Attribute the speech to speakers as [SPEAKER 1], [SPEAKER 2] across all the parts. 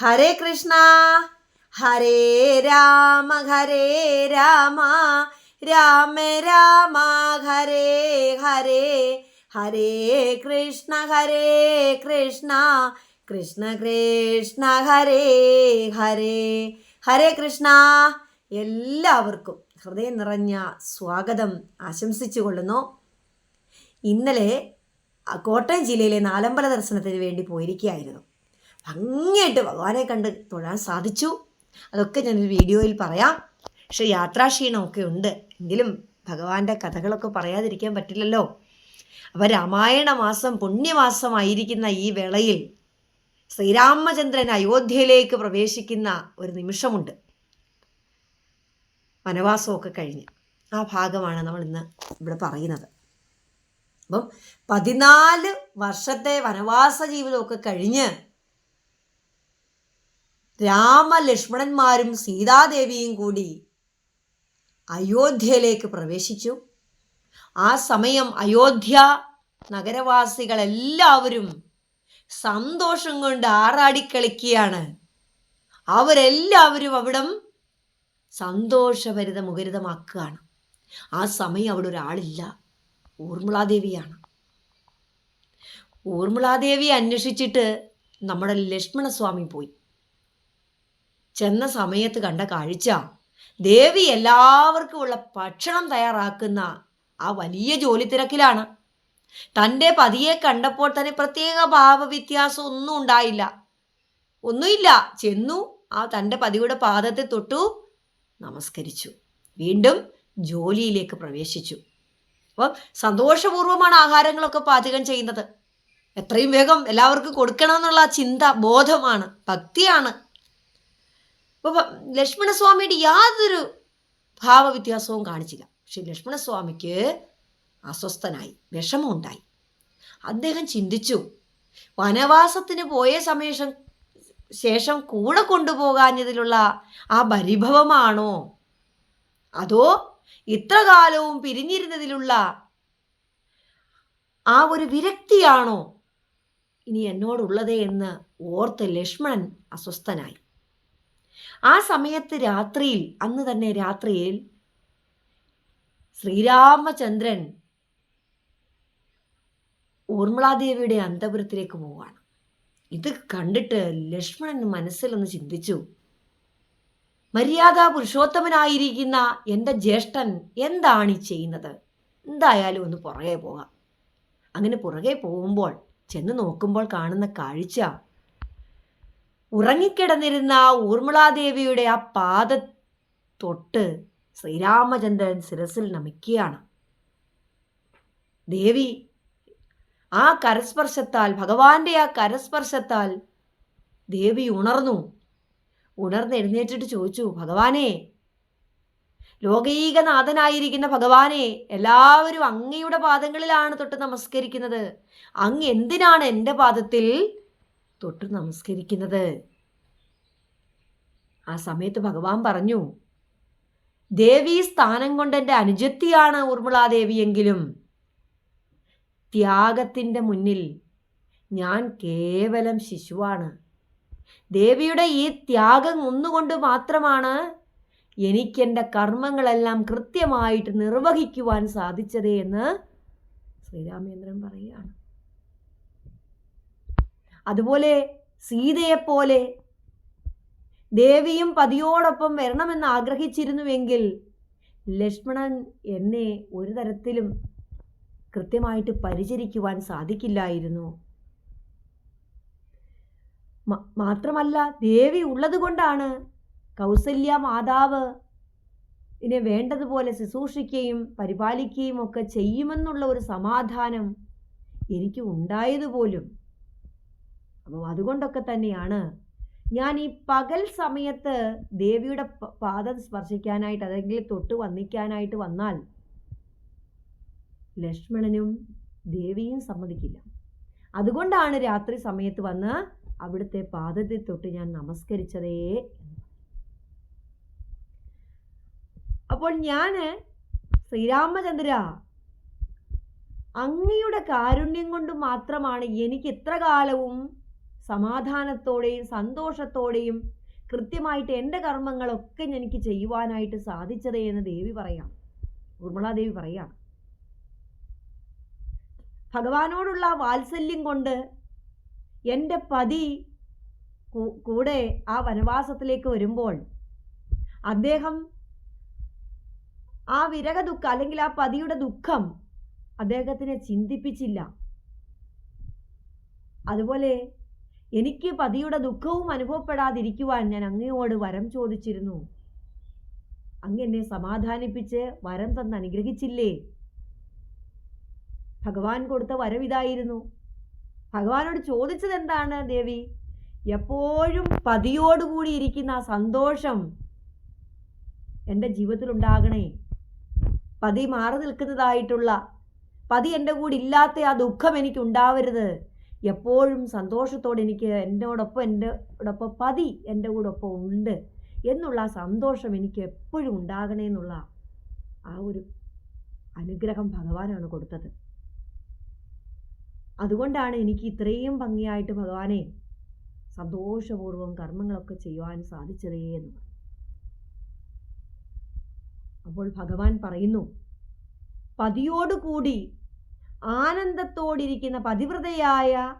[SPEAKER 1] ഹരേ കൃഷ്ണ. ഹരേ രാമ ഹരേ രാമ. രാമ രാമ ഹരേ ഹരേ. ഹരേ കൃഷ്ണ ഹരേ കൃഷ്ണ. കൃഷ്ണ കൃഷ്ണ ഹരേ ഹരേ. ഹരേ കൃഷ്ണ. എല്ലാവർക്കും ഹൃദയം നിറഞ്ഞ സ്വാഗതം ആശംസിച്ചു കൊള്ളുന്നു. ഇന്നലെ കോട്ടയം ജില്ലയിലെ നാലമ്പല ദർശനത്തിന് വേണ്ടി പോയിരിക്കുകയായിരുന്നു. ഭംഗിയായിട്ട് ഭഗവാനെ കണ്ട് തൊഴാൻ സാധിച്ചു. അതൊക്കെ ഞാനൊരു വീഡിയോയിൽ പറയാം. പക്ഷെ യാത്രാക്ഷീണമൊക്കെ ഉണ്ട് എങ്കിലും ഭഗവാന്റെ കഥകളൊക്കെ പറയാതിരിക്കാൻ പറ്റില്ലല്ലോ. അപ്പോൾ രാമായണ മാസം പുണ്യമാസമായിരിക്കുന്ന ഈ വേളയിൽ ശ്രീരാമചന്ദ്രൻ അയോധ്യയിലേക്ക് പ്രവേശിക്കുന്ന ഒരു നിമിഷമുണ്ട്. വനവാസമൊക്കെ കഴിഞ്ഞ്. ആ ഭാഗമാണ് നമ്മൾ ഇന്ന് ഇവിടെ പറയുന്നത്. അപ്പം പതിനാല് വർഷത്തെ വനവാസ ജീവിതമൊക്കെ കഴിഞ്ഞ് രാമലക്ഷ്മണന്മാരും സീതാദേവിയും കൂടി അയോധ്യയിലേക്ക് പ്രവേശിച്ചു. ആ സമയം അയോധ്യ നഗരവാസികളെല്ലാവരും സന്തോഷം കൊണ്ട് ആറാടിക്കളിക്കുകയാണ്. അവരെല്ലാവരും അവിടം സന്തോഷഭരിത മുഖരിതമാക്കുകയാണ് ആ സമയം അവിടെ ഒരാളില്ല. ഊർമിളാദേവിയാണ്. ഊർമിളാദേവിയെ അന്വേഷിച്ചിട്ട് നമ്മുടെ ലക്ഷ്മണസ്വാമി പോയി. ചെന്ന സമയത്ത് കണ്ട കാഴ്ച. ദേവി എല്ലാവർക്കും ഉള്ള ഭക്ഷണം തയ്യാറാക്കുന്ന ആ വലിയ ജോലി തിരക്കിലാണ്. തന്റെ പതിയെ കണ്ടപ്പോൾ തന്നെ പ്രത്യേക ഭാവവ്യത്യാസം ഒന്നും ഉണ്ടായില്ല. ഒന്നുമില്ല. ചെന്നു ആ തന്റെ പതിയുടെ പാദത്തെ തൊട്ടു നമസ്കരിച്ചു. വീണ്ടും ജോലിയിലേക്ക് പ്രവേശിച്ചു. അപ്പം സന്തോഷപൂർവമാണ് ആഹാരങ്ങളൊക്കെ പാചകം ചെയ്യുന്നത്. എത്രയും വേഗം എല്ലാവർക്കും കൊടുക്കണമെന്നുള്ള ചിന്ത ബോധമാണ് ഭക്തിയാണ്. അപ്പോൾ ലക്ഷ്മണസ്വാമിയുടെ യാതൊരു ഭാവവ്യത്യാസവും കാണിച്ചില്ല. പക്ഷെ ലക്ഷ്മണസ്വാമിക്ക് അസ്വസ്ഥനായി വിഷമമുണ്ടായി. അദ്ദേഹം ചിന്തിച്ചു വനവാസത്തിന് പോയ സമേഷം ശേഷം കൂടെ കൊണ്ടുപോകാഞ്ഞതിലുള്ള ആ പരിഭവമാണോ? അതോ ഇത്ര കാലവും പിരിഞ്ഞിരുന്നതിലുള്ള ആ ഒരു വിരക്തിയാണോ? ഇനി എന്നോടുള്ളത് എന്ന് ഓർത്ത് ലക്ഷ്മണൻ അസ്വസ്ഥനായി. ആ സമയത്ത് രാത്രിയിൽ അന്ന് തന്നെ രാത്രിയിൽ ശ്രീരാമചന്ദ്രൻ ഊർമിളാദേവിയുടെ അന്തപുരത്തിലേക്ക് പോവാണ് ഇത് കണ്ടിട്ട് ലക്ഷ്മണൻ മനസ്സിലൊന്ന് ചിന്തിച്ചു. മര്യാദ പുരുഷോത്തമനായിരിക്കുന്ന എന്റെ ജ്യേഷ്ഠൻ എന്താണ് ഈ ചെയ്യുന്നത്? എന്തായാലും ഒന്ന് പുറകെ പോകാം. അങ്ങനെ പുറകെ പോകുമ്പോൾ ചെന്ന് നോക്കുമ്പോൾ കാണുന്ന കാഴ്ച ഉറങ്ങിക്കിടന്നിരുന്ന ഊർമിളാദേവിയുടെ ആ പാദ തൊട്ട് ശ്രീരാമചന്ദ്രൻ ശിരസിൽ നമിക്കുകയാണ്. ദേവി ആ കരസ്പർശത്താൽ ഭഗവാന്റെ ആ കരസ്പർശത്താൽ ദേവി ഉണർന്നു. ഉണർന്ന് എഴുന്നേറ്റിട്ട് ചോദിച്ചു ഭഗവാനെ ലോകൈകനാഥനായിരിക്കുന്ന ഭഗവാനെ എല്ലാവരും അങ്ങയുടെ പാദങ്ങളിലാണ് തൊട്ട് നമസ്കരിക്കുന്നത്. അങ്ങ് എന്തിനാണ് എന്റെ പാദത്തിൽ തൊട്ട് നമസ്കരിക്കുന്നത്. ആ സമയത്ത് ഭഗവാൻ പറഞ്ഞു ദേവി സ്ഥാനം കൊണ്ട് എന്റെ അനുജത്തിയാണ് ഊർമിളാദേവിയെങ്കിലും ത്യാഗത്തിന്റെ മുന്നിൽ ഞാൻ കേവലം ശിശുവാണ്. ദേവിയുടെ ഈ ത്യാഗം ഒന്നുകൊണ്ട് മാത്രമാണ് എനിക്കെന്റെ കർമ്മങ്ങളെല്ലാം കൃത്യമായിട്ട് നിർവഹിക്കുവാൻ സാധിച്ചത് എന്ന് ശ്രീരാമേന്ദ്രൻ പറയുകയാണ്. അതുപോലെ സീതയെപ്പോലെ ദേവിയും പതിയോടൊപ്പം വരണമെന്ന് ആഗ്രഹിച്ചിരുന്നുവെങ്കിൽ ലക്ഷ്മണൻ എന്നെ ഒരു തരത്തിലും കൃത്യമായിട്ട് പരിചരിക്കുവാൻ സാധിക്കില്ലായിരുന്നു. മാത്രമല്ല ദേവി ഉള്ളതുകൊണ്ടാണ് കൗസല്യ മാതാവ് ഇതിനെ വേണ്ടതുപോലെ ശുശ്രൂഷിക്കുകയും പരിപാലിക്കുകയും ഒക്കെ ചെയ്യുമെന്നുള്ള ഒരു സമാധാനം എനിക്ക് ഉണ്ടായതുപോലും. അപ്പോൾ അതുകൊണ്ടൊക്കെ തന്നെയാണ് ഞാൻ ഈ പകൽ സമയത്ത് ദേവിയുടെ പാദം സ്പർശിക്കാനായിട്ട് അതെങ്കിൽ തൊട്ട് വന്നിക്കാനായിട്ട് വന്നാൽ ലക്ഷ്മണനും ദേവിയും സമ്മതിക്കില്ല. അതുകൊണ്ടാണ് രാത്രി സമയത്ത് വന്ന് അവിടുത്തെ പാദത്തിൽ തൊട്ട് ഞാൻ നമസ്കരിച്ചതേ അപ്പോൾ ഞാൻ ശ്രീരാമചന്ദ്ര അങ്ങയുടെ കാരുണ്യം കൊണ്ട് മാത്രമാണ് എനിക്ക് ഇത്ര കാലവും സമാധാനത്തോടെയും സന്തോഷത്തോടെയും കൃത്യമായിട്ട് എന്റെ കർമ്മങ്ങളൊക്കെ എനിക്ക് ചെയ്യുവാനായിട്ട് സാധിച്ചതേ എന്ന് ദേവി പറയാം. ഊർമിളാദേവി പറയാണ്. ഭഗവാനോടുള്ള വാത്സല്യം കൊണ്ട് എന്റെ പതി കൂടെ ആ വനവാസത്തിലേക്ക് വരുമ്പോൾ അദ്ദേഹം ആ വിരഹ ദുഃഖം അല്ലെങ്കിൽ ആ പതിയുടെ ദുഃഖം അദ്ദേഹത്തിനെ ചിന്തിപ്പിച്ചില്ല. അതുപോലെ എനിക്ക് പതിയുടെ ദുഃഖവും അനുഭവപ്പെടാതിരിക്കുവാൻ ഞാൻ അങ്ങയോട് വരം ചോദിച്ചിരുന്നു. അങ്ങ് എന്നെ സമാധാനിപ്പിച്ച് വരം തന്ന് അനുഗ്രഹിച്ചില്ലേ? ഭഗവാൻ കൊടുത്ത വരം ഇതായിരുന്നു. ഭഗവാനോട് ചോദിച്ചത് എന്താണ് ദേവി? എപ്പോഴും പതിയോടുകൂടി ഇരിക്കുന്ന ആ സന്തോഷം എന്റെ ജീവിതത്തിൽ ഉണ്ടാകണേ പതി മാറി നിൽക്കുന്നതായിട്ടുള്ള പതി എന്റെ കൂടെ ഇല്ലാത്ത ആ ദുഃഖം എനിക്ക് ഉണ്ടാവരുത് എപ്പോഴും സന്തോഷത്തോടെ എനിക്ക് എന്നോടൊപ്പം എന്റെ ഒപ്പം പതി എന്റെ കൂടെ ഒപ്പം ഉണ്ട് എന്നുള്ള സന്തോഷം എനിക്ക് എപ്പോഴും ഉണ്ടാകണേ എന്നുള്ള ആ ഒരു അനുഗ്രഹം ഭഗവാനാണ് കൊടുത്തത്. അതുകൊണ്ടാണ് എനിക്ക് ഇത്രയും ഭംഗിയായിട്ട് ഭഗവാനെ സന്തോഷപൂർവം കർമ്മങ്ങളൊക്കെ ചെയ്യുവാൻ സാധിച്ചതേ എന്ന് അപ്പോൾ ഭഗവാൻ പറയുന്നു പതിയോടുകൂടി ആനന്ദത്തോടിരിക്കുന്ന പതിവ്രതയായ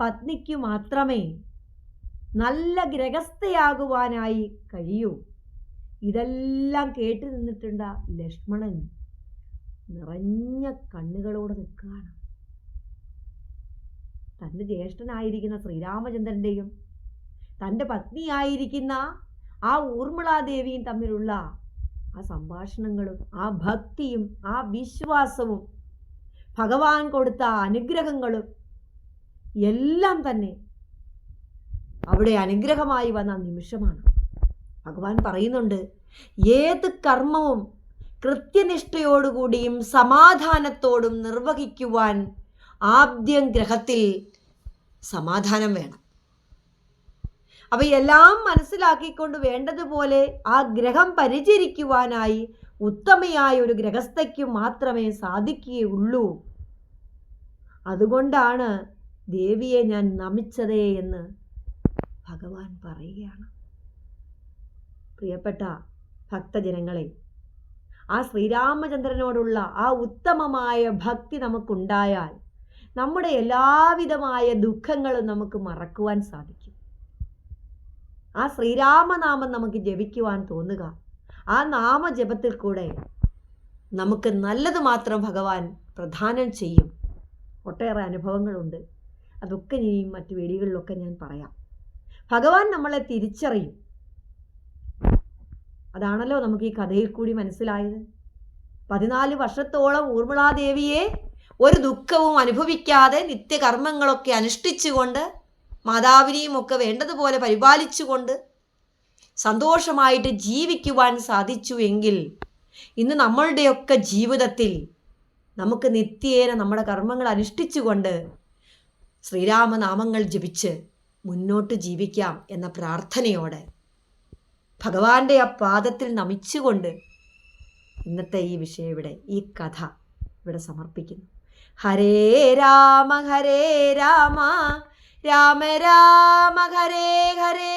[SPEAKER 1] പത്നിക്കു മാത്രമേ നല്ല ഗ്രഹസ്ഥയാകുവാനായി കഴിയൂ. ഇതെല്ലാം കേട്ടു നിന്നിട്ടുണ്ട ലക്ഷ്മണൻ നിറഞ്ഞ കണ്ണുകളോട് നിൽക്കുകയാണ്. തന്റെ ജ്യേഷ്ഠനായിരിക്കുന്ന ശ്രീരാമചന്ദ്രന്റെയും തന്റെ പത്നിയായിരിക്കുന്ന ആ ഊർമിളാദേവിയും തമ്മിലുള്ള ആ സംഭാഷണങ്ങളും ആ ഭക്തിയും ആ വിശ്വാസവും ഭഗവാൻ കൊടുത്ത അനുഗ്രഹങ്ങളും എല്ലാം തന്നെ അവിടെ അനുഗ്രഹമായി വന്ന നിമിഷമാണ്. ഭഗവാൻ പറയുന്നുണ്ട് ഏത് കർമ്മവും കൃത്യനിഷ്ഠയോടുകൂടിയും സമാധാനത്തോടും നിർവഹിക്കുവാൻ ആദ്യം ഗ്രഹത്തിൽ സമാധാനം വേണം. അവയെല്ലാം മനസ്സിലാക്കിക്കൊണ്ട് വേണ്ടതുപോലെ ആ ഗ്രഹം പരിചരിക്കുവാനായി ഉത്തമയായ ഒരു ഗ്രഹസ്ഥയ്ക്ക് മാത്രമേ സാധിക്കുകയുള്ളൂ. അതുകൊണ്ടാണ് ദേവിയെ ഞാൻ നമിച്ചതേ എന്ന് ഭഗവാൻ പറയുകയാണ്. പ്രിയപ്പെട്ട ഭക്തജനങ്ങളെ ആ ശ്രീരാമചന്ദ്രനോടുള്ള ആ ഉത്തമമായ ഭക്തി നമുക്കുണ്ടായാൽ നമ്മുടെ എല്ലാവിധമായ ദുഃഖങ്ങളും നമുക്ക് മറക്കുവാൻ സാധിക്കും. ആ ശ്രീരാമനാമം നമുക്ക് ജപിക്കുവാൻ തോന്നുക. ആ നാമജപത്തിൽ കൂടെ നമുക്ക് നല്ലത് മാത്രം ഭഗവാൻ പ്രധാനം ചെയ്യും. ഒട്ടേറെ അനുഭവങ്ങളുണ്ട്. അതൊക്കെ ഇനി മറ്റു വേദികളിലൊക്കെ ഞാൻ പറയാം. ഭഗവാൻ നമ്മളെ തിരിച്ചറിയും. അതാണല്ലോ നമുക്ക് ഈ കഥയിൽ കൂടി മനസ്സിലായത്. പതിനാല് വർഷത്തോളം ഊർമിളാദേവിയെ ഒരു ദുഃഖവും അനുഭവിക്കാതെ നിത്യകർമ്മങ്ങളൊക്കെ അനുഷ്ഠിച്ചുകൊണ്ട് മാതാവിനെയും ഒക്കെ വേണ്ടതുപോലെ പരിപാലിച്ചുകൊണ്ട് സന്തോഷമായിട്ട് ജീവിക്കുവാൻ സാധിച്ചു എങ്കിൽ ഇന്ന് നമ്മളുടെയൊക്കെ ജീവിതത്തിൽ നമുക്ക് നിത്യേന നമ്മുടെ കർമ്മങ്ങൾ അനുഷ്ഠിച്ചുകൊണ്ട് ശ്രീരാമനാമങ്ങൾ ജപിച്ച് മുന്നോട്ട് ജീവിക്കാം എന്ന പ്രാർത്ഥനയോടെ ഭഗവാന്റെ ആ പാദത്തിൽ നമിച്ചുകൊണ്ട് ഇന്നത്തെ ഈ വിഷയം ഇവിടെ ഈ കഥ ഇവിടെ സമർപ്പിക്കുന്നു. ഹരേ രാമ ഹരേ രാമ രാമ രാമ ഹരേ ഹരേ.